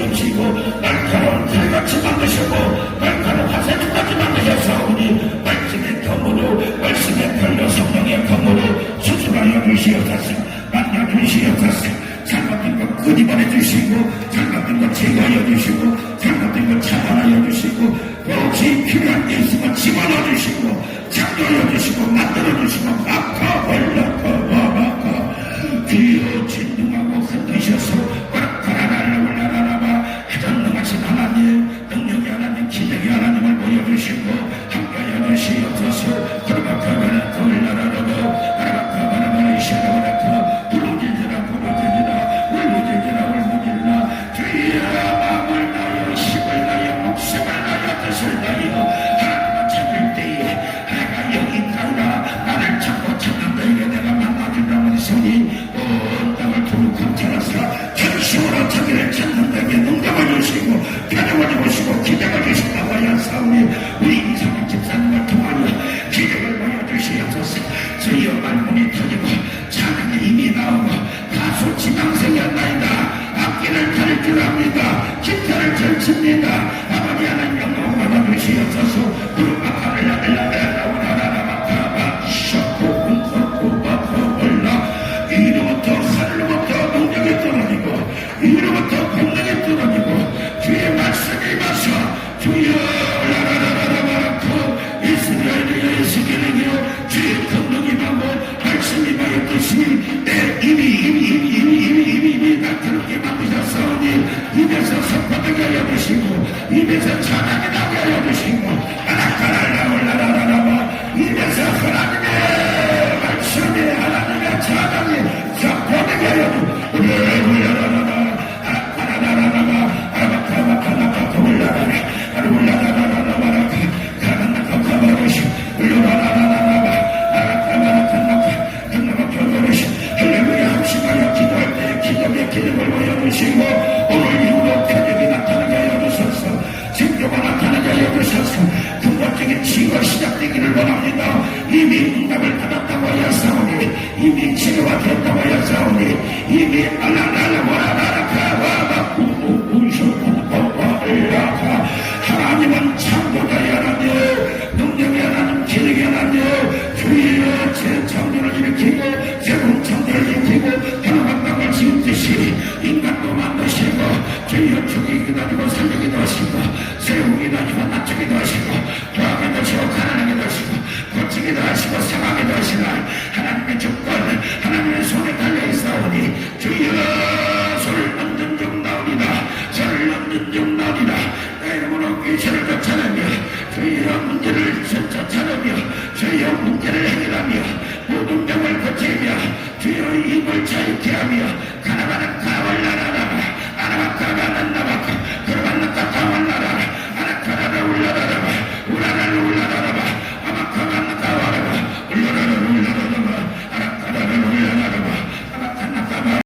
지키고 날카로운 칼같이 만드시고 날카로운 화살같이 만드셨사오니 말씀의 검으로 말씀의 별로 성령의 검으로 수술하여 주시옵소서 만나 주시옵소서. 잘못된 것 끄집어내 주시고 잘못된 것 제거하여 주시고 잘못된 것 차단하여 주시고 혹시 필요한 게 있으면 집어넣어 주시고 창조하여 주시고 만들어 주시고 앞 주시옵소서 참심으로 자기를 참선되게 응답을 주시고 변함을 주시고 기대가 주신다고 하였사오니 우리 이상한 집사님과 통하여 기대를 보여주시옵소서. 저희의 만문이 터지고 자는 힘이 나오고 다수 지방생이었나이다. 악기를 탈줄 압니다. 기타를 절칩니다. 아버지 하나님 영광 받아주시옵소서. 주시고 입에서 찬 이미 치료가 됐다고 하였사오니 이미 알라랄라와라라카와바 우우우쇼쿠바바라카 하나님은 창조자의 하나님 능력의 하나님 기능의 하나님 주여 제 창조를 일으키고 새로운 창조를 일으키고 하나만 땅을 지은 듯이 인간도 만드시고 주여 죽이기도 하시고 살리기도 하시고 세우기도 하시고 낮추기도 하시고 도하기도 하시고 가난하기도 하시고 하나님 의 주권 하나님의 손에 달려 있사오니 주여 손을 얹은 중 나오리다. 손을 얹은 중 나오리다. 내 이름으로 귀신을 쫓아내며 주여 문제를 쫓아내며 주여 문제를 해결하며 모든 병을 고치며 주여 입을 자유케 하며